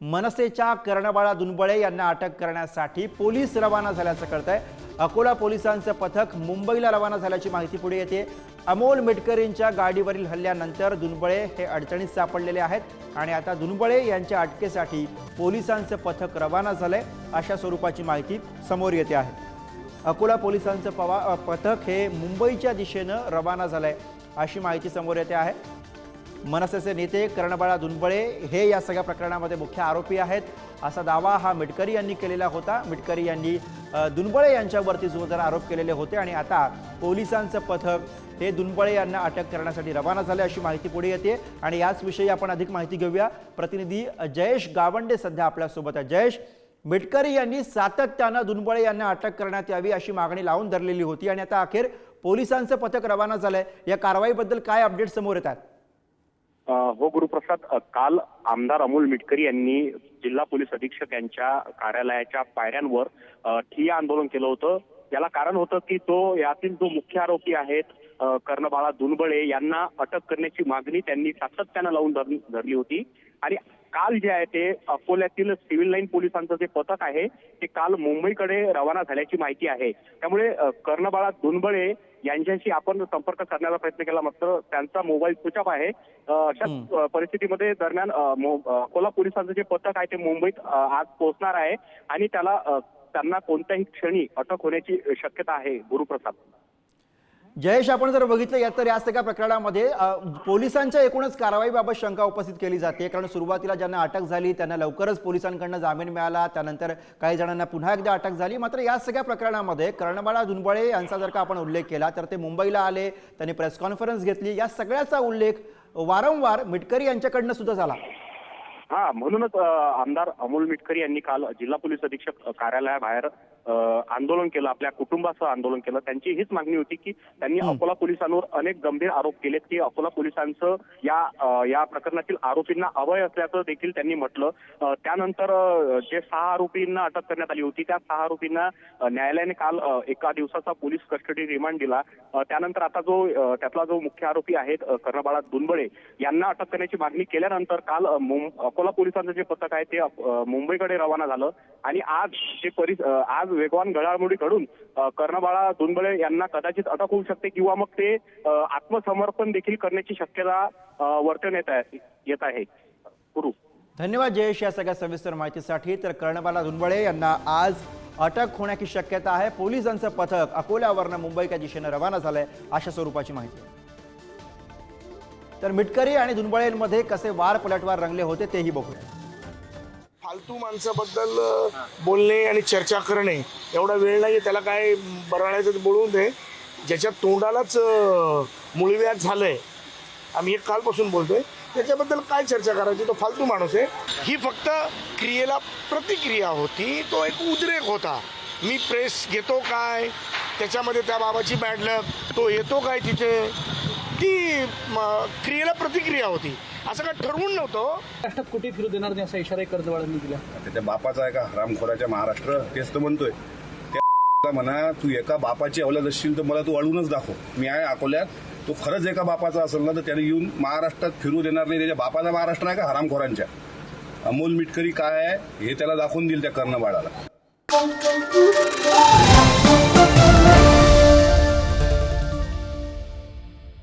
मनसेच्या कर्णबाळा दुनबळे यांना अटक करण्यासाठी पोलीस रवाना झाल्याचं कळत आहे अकोला पोलिसांचं पथक मुंबईला रवाना झाल्याची माहिती पुढे येते. अमोल मिटकरींच्या गाडीवरील हल्ल्यानंतर दुनबळे हे अडचणीत सापडलेले आहेत आणि आता दुनबळे यांच्या अटकेसाठी पोलिसांचं पथक रवाना झालंय अशा स्वरूपाची माहिती समोर येते आहे. अकोला पोलिसांचं पवा पथक हे मुंबईच्या दिशेनं रवाना झालंय अशी माहिती समोर येते आहे. मनसेचे नेते कर्णबाळा दुनबळे हे या सगळ्या प्रकरणामध्ये मुख्य आरोपी आहेत. असा दावा हा मिटकरी यांनी केलेला होता. मिटकरी यांनी दुनबळे यांच्यावरती जोरदार आरोप केलेले होते आणि आता पोलिसांचं पथक हे दुनबळे यांना अटक करण्यासाठी रवाना झाले अशी माहिती पुढे येते. आणि याचविषयी आपण अधिक माहिती घेऊया. प्रतिनिधी जयेश गावंडे सध्या आपल्यासोबत आहे. जयेश मिटकरी यांनी सातत्यानं दुनबळे यांना अटक करण्यात यावी अशी मागणी लावून धरलेली होती आणि आता अखेर पोलिसांचं पथक रवाना झालंय. या कारवाईबद्दल काय अपडेट समोर येतात? हो गुरुप्रसाद काल आमदार अमोल मिटकरी यांनी जिल्हा पोलीस अधीक्षक यांच्या कार्यालयाच्या पायऱ्यांवर ठिय्या आंदोलन केलं होतं. याला कारण होतं की तो यातील जो मुख्य आरोपी आहेत कर्णबाळा दुनबळे यांना अटक करण्याची मागणी त्यांनी सातत्यानं लावून धरली होती. आणि काल जे आहे ते अकोल्यातील सिव्हिल लाईन पोलिसांचं जे पथक आहे ते काल मुंबईकडे रवाना झाल्याची माहिती आहे. त्यामुळे कर्णबाळा दुनबळे यांच्याशी आपण संपर्क करण्याचा प्रयत्न केला. मात्र त्यांचा मोबाईल स्विच ऑफ आहे. अ, अशाच अ, परिस्थितीमध्ये दरम्यान अकोला पोलिसांचं जे पथक आहे ते मुंबईत आज पोहोचणार आहे. आणि त्याला त्यांना कोणत्याही क्षणी अटक होण्याची शक्यता आहे गुरुप्रसाद. जयेश आपण जर बघितलं या तर या सगळ्या प्रकरणामध्ये पोलिसांच्या एकूणच कारवाईबाबत शंका उपस्थित केली जाते. कारण सुरुवातीला ज्यांना अटक झाली त्यांना लवकरच पोलिसांकडनं जामीन मिळाला. त्यानंतर काही जणांना पुन्हा एकदा अटक झाली. मात्र या सगळ्या प्रकरणामध्ये कर्णबाळा दुनबळे यांचा जर का आपण उल्लेख केला तर ते मुंबईला आले. त्यांनी प्रेस कॉन्फरन्स घेतली. या सगळ्याचा उल्लेख वारंवार मिटकरी यांच्याकडनं सुद्धा झाला. हा म्हणूनच आमदार अमोल मिटकरी यांनी काल जिल्हा पोलीस अधीक्षक कार्यालयाबाहेर आंदोलन केलं आपल्या कुटुंबासह आंदोलन केलं. त्यांची हीच मागणी होती की त्यांनी अकोला पोलिसांवर अनेक गंभीर आरोप केलेत की अकोला पोलिसांचं या या प्रकरणातील आरोपींना अभय असल्याचं देखील त्यांनी म्हटलं. त्यानंतर जे सहा आरोपींना अटक करण्यात आली होती त्या सहा आरोपींना न्यायालयाने काल एका दिवसाचा पोलीस कस्टडी रिमांड दिला. त्यानंतर आता जो त्यातला जो मुख्य आरोपी आहेत कर्णबाळा दुनबळे यांना अटक करण्याची मागणी केल्यानंतर काल अकोला पोलिसांचं जे पथक आहे ते मुंबईकडे रवाना झालं. आणि आज जे परिस आज वेगवान घडामोडी घडून कर्णबाळा दुनबळे यांना कदाचित अटक होऊ शकते किंवा मग ते आत्मसमर्पण देखील करण्याची शक्यता वर्तन येत आहे- येत आहे. गुरु. धन्यवाद जयेश या सगळ्या सविस्तर माहितीसाठी. तर कर्णबाला धुनबळे यांना आज अटक होण्याची शक्यता आहे. पोलिसांचं पथक अकोल्यावरनं मुंबईच्या दिशेनं रवाना झालंय अशा स्वरूपाची माहिती. तर मिटकरी आणि धुनबळेंमध्ये कसे वार पलटवार रंगले होते तेही बघूया. फालतू माणसाबद्दल बोलणे आणि चर्चा करणे एवढा वेळ नाही त्याला काय बरळायचं ते बोलवून दे. ज्याच्या तोंडालाच अ, झालंय. आम्ही हे कालपासून बोलतोय. त्याच्याबद्दल काय चर्चा करायची? तो फालतू माणूस आहे. ही फक्त क्रियेला प्रतिक्रिया होती. तो एक उद्रेक होता. मी प्रेस घेतो काय? त्याच्यामध्ये त्या बाबाची बॅडलक तो येतो काय तिथे? ती क्रियेला प्रतिक्रिया होती? असं काय ठरवून नव्हतं. महाराष्ट्रात कुठे फिरू देणार नाही असा इशारा कर्जवाळांनी दिला. त्याच्या बापाचा आहे का हरामखोराच्या महाराष्ट्र तेच तर म्हणतोय. त्या म्हणा तू एका बापाची अवलाद असशील तर मला तू अळूनच दाखव. मी आहे अकोल्यात तो खरंच एका बापाचा असेल ना तर त्याने येऊन महाराष्ट्रात फिरू देणार नाही. त्याच्या बापाचा महाराष्ट्र आहे का? हरामखोरांच्या. अमोल मिटकरी काय आहे हे त्याला दाखवून देईल त्या कर्णबाळाला.